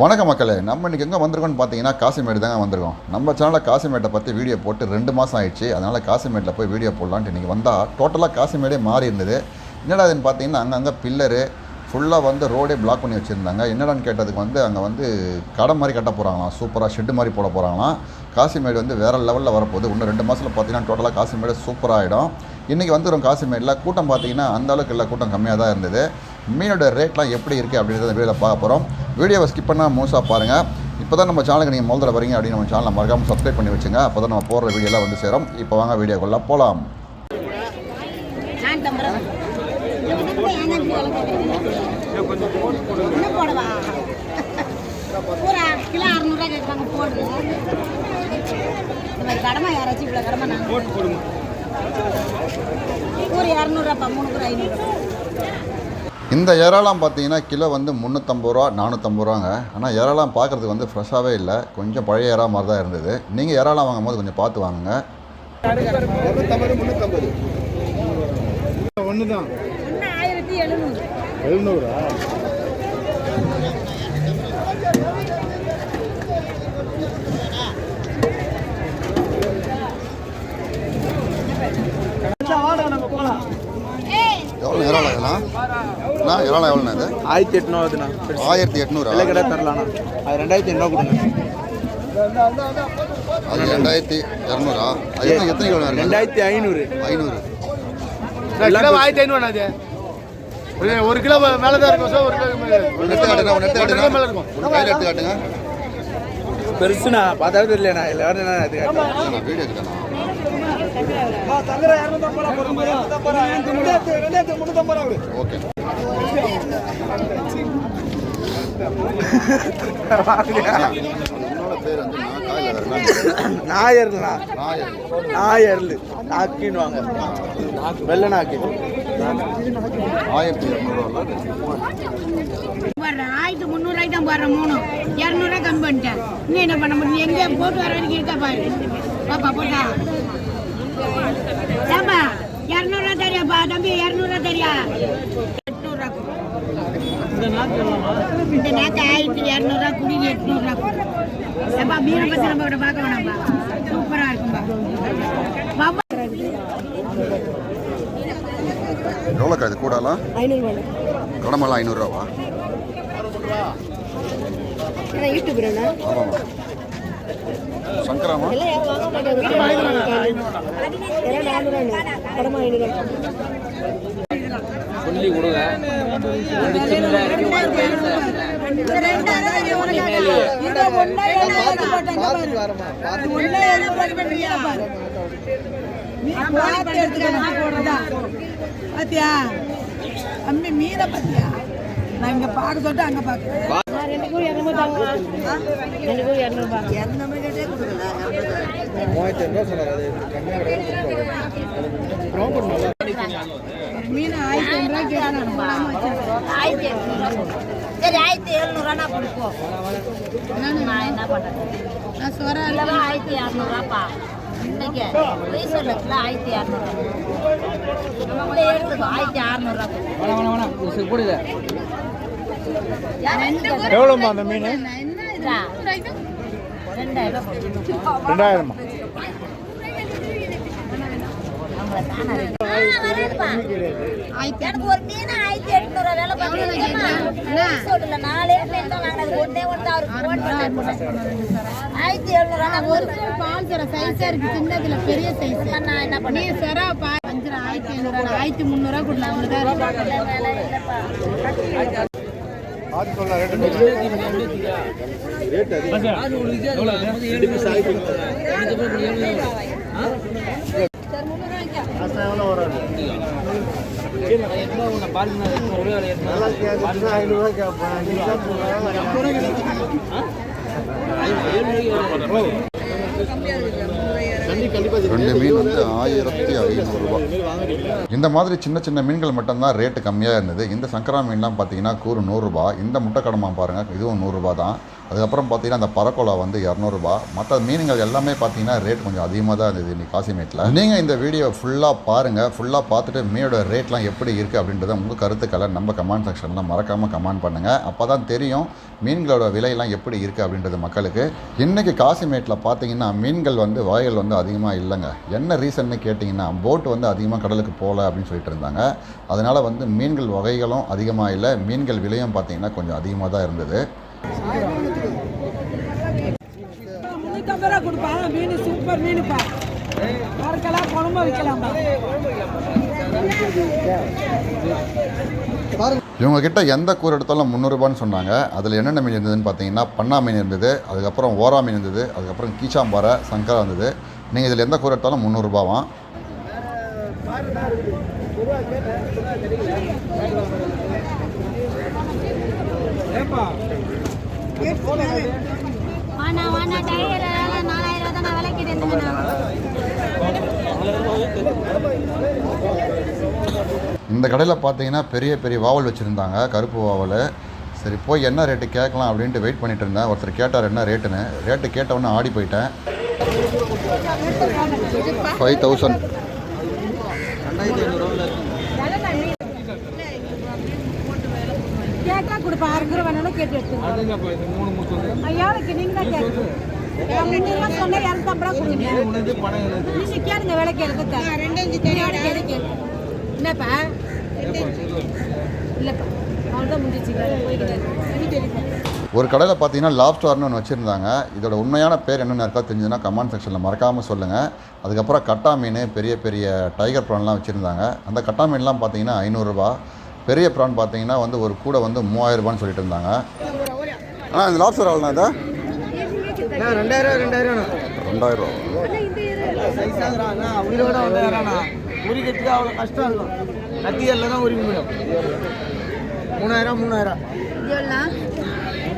வணக்கம் மக்களே நம்ம இன்றைக்கி எங்கே வந்திருக்கோம்னு பார்த்தீங்கன்னா காசிமேடு தாங்க வந்திருக்கோம். நம்ம சேனலில் காசிமேட்டை பற்றி வீடியோ போட்டு ரெண்டு மாதம் ஆயிடுச்சு. அதனால் காசிமேட்டில் போய் வீடியோ போடலான்ட்டு இன்றைக்கி வந்தால் டோட்டலாக காசிமேடே மாறி இருந்தது. என்னடா இதுன்னு பார்த்தீங்கன்னா அங்கங்கே பில்லரு ஃபுல்லாக வந்து ரோடே பிளாக் பண்ணி வச்சுருந்தாங்க. என்னடான்னு கேட்டதுக்கு வந்து அங்கே வந்து கடை மாதிரி கட்ட போகிறாங்களாம் சூப்பராக ஷெட்டு மாதிரி போட போகிறாங்களாம் காசிமேடு வந்து வேறு லெவலில் வரப்போகுது. இன்னும் ரெண்டு மாதத்தில் பார்த்தீங்கன்னா டோட்டலாக காசிமேடு சூப்பராகிடும் இன்றைக்கி வந்துடும் காசிமேடில். கூட்டம் பார்த்தீங்கன்னா அந்த அளவுக்கு இல்லை கூட்டம் கம்மியாக தான் இருந்தது. மீனோட ரேட்லாம் எப்படி இருக்குது அப்படின்றத வீடியோவில் பார்க்க போகிறோம் வீடியோவை ஸ்கிப் பண்ணால் முழுசாக பாருங்கள் இப்போ தான் நம்ம சேனலுக்கு நீங்கள் முதல்ல வரீங்க அப்படின்னு நம்ம சேனலை மறக்காமல் சப்ஸ்கிரைப் பண்ணி வச்சுங்க. அப்போ தான் நம்ம போடுற வீடியோலாம் வந்து சேரும். இப்போ வாங்க வீடியோக்குள்ளே போகலாம் கடமை யாராச்சும் இவ்வளோ கடமை நான் மூணு ஐநூறு இந்த இறாலாம் பார்த்தீங்கன்னா கிலோ வந்து முந்நூற்றம்பது ரூபா நானூற்றம்பது ரூபாங்க. ஆனால் இறாலாம் பார்க்குறதுக்கு வந்து ஃப்ரெஷ்ஷாகவே இல்லை. கொஞ்சம் பழைய இறா மாதிரி தான் இருந்தது. நீங்கள் இறாலாம் வாங்கும்போது கொஞ்சம் பார்த்து வாங்குங்க. ஒன்று தான் எழுநூறா எவ்வளோ இறாலாம் இதெல்லாம் நான் இறாலாம் எவ்வளோண்ணா இது? ஆயிரத்தி எட்நூறுதுண்ணா ஆயிரத்தி எட்நூறா? வெள்ளை கடை தரலாண்ணா. அது ரெண்டாயிரத்தி எண்ணூறு கொடுங்க. அது ரெண்டாயிரத்தி இரநூறா? அது எத்தனை எத்தனை கிலோ ரெண்டாயிரத்தி ஐநூறு. ஐநூறு. கிலோ ஆயிரத்தி ஐநூறு அது. ஒரு கிலோ மேலே தான் இருக்கும் சார் ஒரு கிலோ எடுத்து காட்டுங்க எடுத்து ஒன்றரை மேலே காட்டுங்க. இருக்கும். கையில் எடுத்து காட்டுங்க. பெருசுண்ணா பார்த்தாவே தெரியலண்ணா. இல்லை வேறு அது நான் வீடியோ எடுக்கணும் ஓகே. நாயர்லண்ணா நாயர் நாயர்லு. நாக்கின்னு வாங்க வெள்ளை நாக்கு ஆயிரத்தி இரநூறுவா போடுறேன். ஆயிரத்தி முந்நூறுவாய்க்கு தான் போடுறேன். மூணு. இரநூறுவா கம்மி பண்ணிட்டேன். இன்னும் என்ன பண்ண முடியும்? எங்கே போட்டு வர வரைக்கும் இருக்கா பாரு. பாப்பா போட்டா. ஏப்பா இரநூறுவா தெரியாப்பா. தம்பி இரநூறுவா தெரியா எட்நூறுவா கொடு. இந்த நாக்கு ஆயிரத்தி இரநூறுவா கொடு. ஏப்பா மீனை பற்றி நம்ம கூட பார்க்க வேணாம்ப்பா சூப்பராக இருக்கும்பா எவ்வளோக்கா இது கூடலாம் ஐநூறுவா கடமெல்லாம் ஐநூறுரூவா. யூடியூப்ரண்ணா ஆமாம்மா சங்கராமா சொல்லி கொடுங்க. பாத்தியா அம்மி மீனை பாத்தியா நான் இங்க பார்க்க சொல்லிட்டு அங்க பாக்குறேன் ரெண்டு கூறு இரநூறு ரெண்டு கூறு இரநூறுபா மூவாயிரத்தி சொன்னார் மீன் ஆயிரத்தி ஐநூறுவா கேட்டாங்க ஆயிரத்தி எட்நூறுவா சரி ஆயிரத்தி எழுநூறுவா நான் கொடுப்போம் நான் என்ன பண்ணுறேன் நான் சொரா இல்லவா ஆயிரத்தி இரநூறுவாப்பா இன்னைக்கு பொய் சொல்லத்துல ஆயிரத்தி இரநூறுவா எடுத்துக்கோ ஆயிரத்தி அறநூறுவா எவ்வளோம்மா அந்த மீன்? ரெண்டாயிரம்? ரூபாய் ரெண்டாயிரமா எனக்கு ஒரு மீன் ஆயிரத்தி எட்நூறு வேலை சொல்லல நாலே மீன் தான் வாங்கினது ஒன்னே ஒன்று அவருக்கு போட்டு ஆயிரத்தி எழுநூறுவா ஒரு பால் சொர சைஸா இருக்கு சின்னதுல பெரிய சைஸ் நான் என்ன நீ பண்ணேன் சொரா பா அஞ்சு ஆயிரத்தி ஆயிரத்தி முந்நூறுவா கொடுலாம் அவங்களுக்கு ரேட் எவ்வளோ ஐநூறுரூவா கண்டிப்பாக ரெண்டு மீன் வந்து ஆயிரத்தி ஐநூறுரூவா இந்த மாதிரி சின்ன சின்ன மீன்கள் மட்டும்தான் ரேட்டு கம்மியாக இருந்தது. இந்த சங்கரா மீன்லாம் பார்த்தீங்கன்னா கூறு நூறுரூபா இந்த முட்டை கடமா பாருங்கள் இதுவும் நூறுரூபா தான். அதுக்கப்புறம் பார்த்தீங்கன்னா அந்த பறக்கோலா வந்து இரநூறுபா மற்ற மீனுங்கள் எல்லாமே பார்த்தீங்கன்னா ரேட் கொஞ்சம் அதிகமாக தான் இருந்தது இன்னைக்கு காசிமேட்டில். நீங்கள் இந்த வீடியோ ஃபுல்லாக பாருங்கள் ஃபுல்லாக பார்த்துட்டு மீனோட ரேட்லாம் எப்படி இருக்குது அப்படின்றத உங்கள் கருத்துக்களை நம்ம கமெண்ட் செக்ஷனில் மறக்காமல் கமெண்ட் பண்ணுங்கள் அப்போ தான் தெரியும் மீன்களோட விலையெல்லாம் எப்படி இருக்குது அப்படின்றது மக்களுக்கு. இன்றைக்கி காசிமேட்டில் பார்த்தீங்கன்னா மீன்கள் வந்து வகைகள் வந்து அதிகமாக இல்லைங்க. என்ன ரீசன்னு கேட்டிங்கன்னா போட் வந்து அதிகமாக கடலுக்கு போகல அப்படின்னு சொல்லிட்டு இருந்தாங்க. அதனால் வந்து மீன்கள் வகைகளும் அதிகமாக இல்லை. மீன்கள் விலையும் பார்த்தீங்கன்னா கொஞ்சம் அதிகமாக தான் இருந்தது. மீன் சூப்பர் மீனுப்பா குழம்பு வைக்கலாம்ப்பா இவங்க கிட்ட எந்த கூறு எடுத்தாலும் முந்நூறுபான்னு சொன்னாங்க. அதில் என்னென்ன மீன் இருந்ததுன்னு பார்த்தீங்கன்னா பண்ணா மீன் இருந்தது அதுக்கப்புறம் ஓரா மீன் இருந்தது அதுக்கப்புறம் கீச்சாம்பாறை சங்கரா இருந்தது. நீங்கள் இதில் எந்த கூறு எடுத்தாலும் இருந்தேண்ணா இந்த கடையில் பார்த்தீங்கன்னா பெரிய பெரிய வாவல் வச்சுருந்தாங்க கருப்பு வாவல். சரி போய் என்ன ரேட்டு கேட்கலாம் அப்படின்ட்டு வெயிட் பண்ணிட்டு இருந்தேன். ஒருத்தர் கேட்டார் என்ன ரேட்டுன்னு ரேட்டு கேட்டவுடனே ஆடி போயிட்டேன். Five thousand. கேட்டா கொடுப்பா அறுக்கிற வேணாலும் கேட்டு எடுத்துக்கோ ஐயாவுக்கு நீங்க தான் கேட்கணும் ரூபா சொன்னா இரநூத்தம்பது ரூபா கொடுங்க நீங்க ஒரு கடையில் பார்த்தீங்கன்னா லாப் ஸ்டார்னு ஒன்று வச்சுருந்தாங்க. இதோட உண்மையான பேர் என்னென்ன இருக்கா தெரிஞ்சதுன்னா கமெண்ட் செக்ஷனில் மறக்காமல் சொல்லுங்கள் அதுக்கப்புறம் கட்டா மீன் பெரிய பெரிய டைகர் ப்ரான்லாம் வச்சுருந்தாங்க. அந்த கட்டா மீன்லாம் பார்த்தீங்கன்னா ஐநூறுரூவா பெரிய ப்ரான் பார்த்தீங்கன்னா வந்து ஒரு கூடை வந்து மூவாயிரரூபான்னு சொல்லிட்டு இருந்தாங்க. ஆனால் இந்த லாப்ஸ்டார் எவ்வளோண்ணா இது? ரெண்டாயிரம் ரெண்டாயிரம் ரெண்டாயிரம் உரிக்கிறதுக்கு அவ்வளோ கஷ்டம் இருக்கும் கத்தியல்ல தான் உரிக்க முடியும் மூணாயிரம் மூணாயிரம்.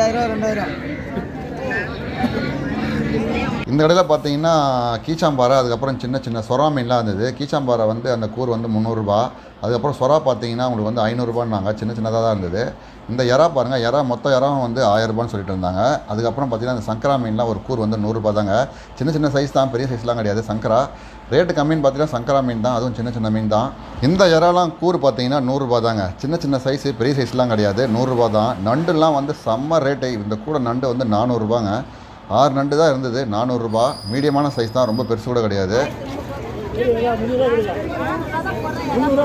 ரெண்டாயிரம் ரெண்டாயிரம் இந்த கடையில் பார்த்தீங்கன்னா கீச்சாம்பாறை அதுக்கப்புறம் சின்ன சின்ன சொரா மீன்லாம் இருந்தது. கீச்சாம்பாறை வந்து அந்த கூர் வந்து முந்நூறுரூபா அதுக்கப்புறம் சொரா பார்த்தீங்கன்னா உங்களுக்கு வந்து ஐநூறுரூபான்னாங்க சின்ன சின்னதாக தான் இருந்தது. இந்த இறா பாருங்கள் இறா மொத்த இறாவும் வந்து ஆயிரரூபான்னு சொல்லிட்டு இருந்தாங்க. அதுக்கப்புறம் பார்த்தீங்கன்னா அந்த சங்கரா மீன்லாம் ஒரு கூர் வந்து நூறுரூபா தாங்க. சின்ன சின்ன சைஸ் தான் பெரிய சைஸ்லாம் கிடையாது. சங்கரா. ரேட்டு கம்மின்னு பார்த்தீங்கன்னா சங்கரா மீன் தான். அதுவும் சின்ன சின்ன மீன் தான். இந்த இறாலாம் கூறு பார்த்தீங்கன்னா நூறுரூபா தாங்க. சின்ன சின்ன சைஸு பெரிய சைஸ்லாம் கிடையாது. நூறுரூபா தான். நண்டுலாம் வந்து செம்ம ரேட்டு இந்த கூட நண்டு வந்து நானூறுரூபாங்க ஆறு நண்டு தான் இருந்தது. நானூறுரூபா மீடியமான சைஸ் தான். ரொம்ப பெருசு கூட கிடையாது. ஆறு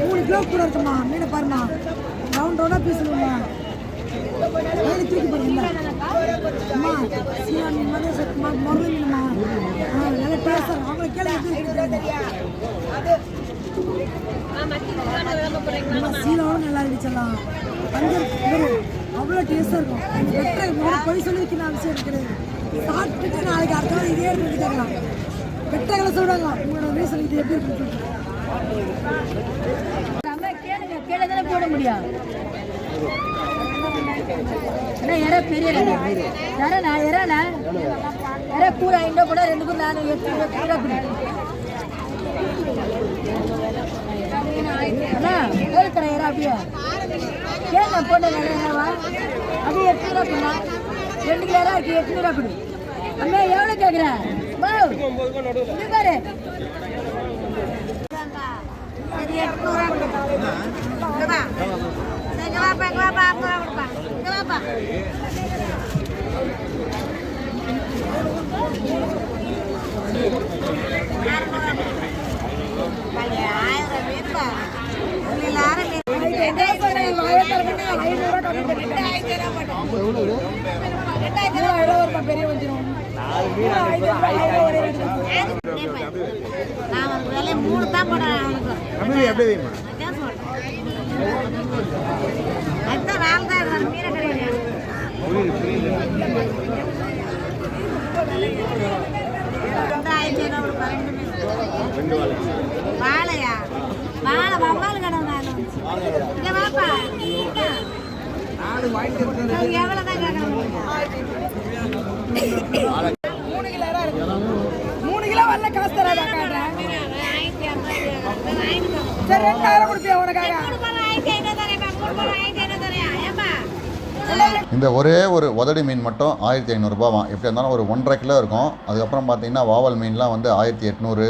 மூணு கிலோ கூட இருக்குமா மீனை பாருமா ரவுண்ட் ரவுண்டாக பீஸ் இல்லைம்மா தூக்கி அம்மா மீன் வந்து சத்துமா முருகை மீனுமா அவங்களை கேள்வி சீலாவும் நல்லா இருந்துச்சலாம் பஞ்சர் அவ்வளோ டேஸ்டாக இருக்கும். எனக்கு வெட்டுற பொய் சொல்லி வைக்கிற அவசியம் இருக்கிறது சாப்பிட்டுட்டு நாளைக்கு அடுத்த நாள் இதே எடுத்து கேட்கலாம் வெட்டங்களை சொல்றாங்க. உங்களோட ரீசன் இது எப்படி இருக்கு கேளுங்க கேளு தானே போட முடியும் இற பெரிய இறண்ணா இறண்ணா இற கூட இந்த கூட ரெண்டு பேரும் நானும் எட்டு கூட அண்ணா கோழி கடை இற அப்படியே? கேளுங்க போட்ட நல்ல என்னவா அது எட்டு ரூபா கொடுங்க ரெண்டு கிலோ இறா இருக்கு எட்டு கொடு அண்ணா எவ்வளோ கேட்குறேன் பாரு. அது எட்நூறுவா கொடுப்பா இங்க வாப்பா இங்க வாப்பா ஐம்பது ரூபா கொடுப்பா இங்க வாப்பா ஆயிரம் மீன்பா மூணு தான் போடுறேன் அவனுக்கு எப்படி வைமா தான் மீனை கிடையாது வாழையா? வாழை வவ்வால் கடை. மூணு கிலோ இறா இருக்கு. மூணு கிலோ வரல காசு தராதா காட்டுறேன் ஆயிரத்தி ஐம்பது வாங்கிட்டு சரி ரெண்டாயிரம் கொடுப்பியா உனக்காக? இந்த ஒரே ஒரு உதடி மீன் மட்டும் ஆயிரத்தி ஐநூறுரூபாவாம் எப்படி இருந்தாலும் ஒரு ஒன்றரை கிலோ இருக்கும். அதுக்கப்புறம் பார்த்தீங்கன்னா வாவல் மீன்லாம் வந்து ஆயிரத்தி எட்நூறு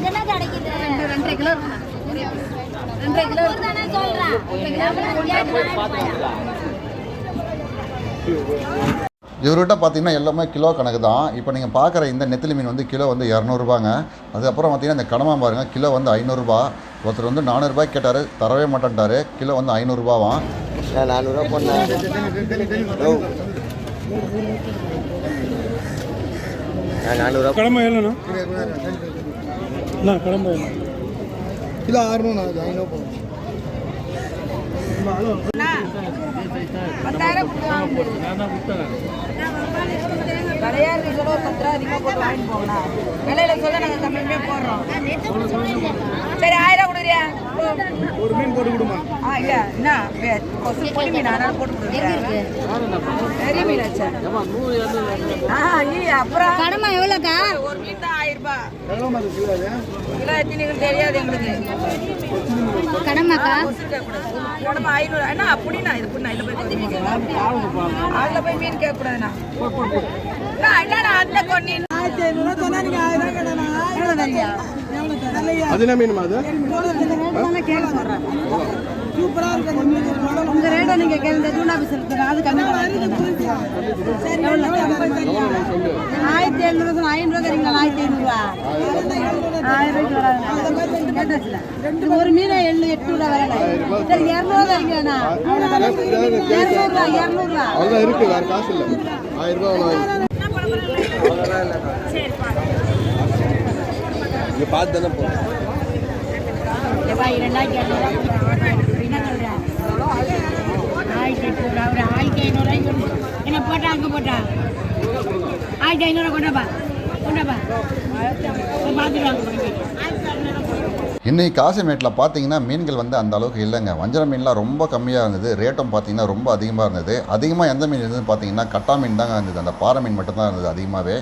என்ன கிடைக்குது ரெண்டரை கிலோ ரெண்டரை கிலோ தானே சொல்றேன் இவர்கிட்ட பார்த்தீங்கன்னா எல்லாமே கிலோ கணக்கு தான். இப்போ நீங்கள் பார்க்குற இந்த நெத்திலி மீன் வந்து கிலோ வந்து இரநூறுபாங்க. அதுக்கப்புறம் பார்த்தீங்கன்னா இந்த கடமா பாருங்க கிலோ வந்து ஐநூறுரூபா ஒருத்தர் வந்து நானூறுபாய்க்கு கேட்டார் தரவே மாட்டேன்ட்டாரு. கிலோ வந்து ஐநூறுரூபாவாம் நான் நானூறுரூவா போனேன் நான் நானூறுரூவா கடமை இல்லைண்ணா அண்ணா கடமை இல்லை கிலோ ஆறுநூறு பத்தாயிரம் கடையார் கிலோ பத்து ரூபா அதிகமாக போட்டு வாங்கிட்டு போங்கண்ணா விலையில சொல்ல நாங்கள் கம்மியுமே போடுறோம் சரி ஆயிரம் கொடுக்குறியா ஒரு மீன் போட்டு கொடுமா ஆ இல்லை என்ன கொசு பொடி மீன் அதனால போட்டு கொடுக்குறேன் பெரிய மீன் ஆச்சா ஆ ஐயா அப்புறம் கடமை எவ்வளோக்கா ஒரு மீன் தான் ஆயிரம் ரூபாய் கிலோ தெரியாது எங்களுக்கு. கடமைக்கா உடம்பு ஐநூறு. அண்ணா அப்படின்னா இது புண்ணா இதில் போய் அதில் போய் மீன் கேட்கக்கூடாதுண்ணா அண்ணா, அந்த கொன்னி ஆயிரத்தி ஐநூறுவா சொன்னா நீங்க ஆயிரம் எவ்வளோ தரியா அது என்ன மீனுமா அது? சூப்பரா இருக்கு உங்க ரேட்டை நீங்க கேளுங்க. ஜூன் அது கம்மி ஆயிரத்தி எழுநூறு ஐநூறு தரீங்களா ஆயிரத்தி ஐநூறுவா ஆயிரம் ரூபாய்க்கு ஒரு மீன் எண்ணூறு எட்டு ரூபா வரல சரி இரநூறுவா தரீங்கண்ணா இரநூறுவா இரநூறுவா அவ்வளோதான் இருக்கு வேறு காசு இல்லை. ஆயிரம் ரூபாய் பார்த்து தானே போகிறோம் ரெண்டாயிரத்தி இரநூறுவா ஆயிரத்தி எட்நூறு ஆயிரத்தி ஐநூறுரூவாய்க்கு என்ன போட்டா அங்கே போட்டா? ஆயிரத்தி ஐநூறுரூவா கொண்டாப்பா கொண்டாப்பா பார்த்துட்டு இன்னைக்கு காசிமேட்டில் பார்த்தீங்கன்னா மீன்கள் வந்து அந்த அளவுக்கு இல்லைங்க. வஞ்சர மீன்லாம் ரொம்ப கம்மியாக இருந்தது. ரேட்டும் பார்த்தீங்கன்னா ரொம்ப அதிகமாக இருந்தது. அதிகமாக எந்த மீன் இருந்ததுன்னு பார்த்தீங்கன்னா கட்டா மீன் தாங்க இருந்தது. அந்த பாறை மீன் மட்டும்தான் இருந்தது அதிகமாகவே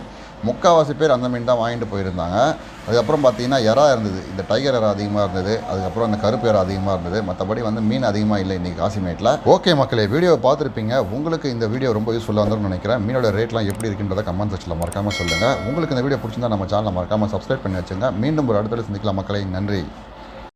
முக்கால்வாசி பேர் அந்த மீன் தான் வாங்கிட்டு போயிருந்தாங்க. அதுக்கப்புறம் பார்த்தீங்கன்னா எறா இருந்தது. இந்த டைகர் எறா அதிகமாக இருந்தது. அதுக்கப்புறம் அந்த கருப்பு எறா அதிகமாக இருந்தது. மற்றபடி வந்து மீன் அதிகமாக இல்லை இன்றைக்கி காசிமேட்டில். ஓகே மக்களே வீடியோவை பார்த்துருப்பீங்க. உங்களுக்கு இந்த வீடியோ ரொம்ப யூஸ்ஃபுல்லாக வந்துரும்னு நினைக்கிறேன். மீனோட ரேட்லாம் எப்படி இருக்குன்றதை கமெண்ட் செக்ஷனில் மறக்காமல் சொல்லுங்கள் உங்களுக்கு இந்த வீடியோ பிடிச்சிருந்தா நம்ம சேனலை மறக்காமல் சப்ஸ்கிரைப் பண்ணி வச்சுங்க. மீண்டும் ஒரு அடுத்த சந்திக்கலாம் மக்களை. நன்றி.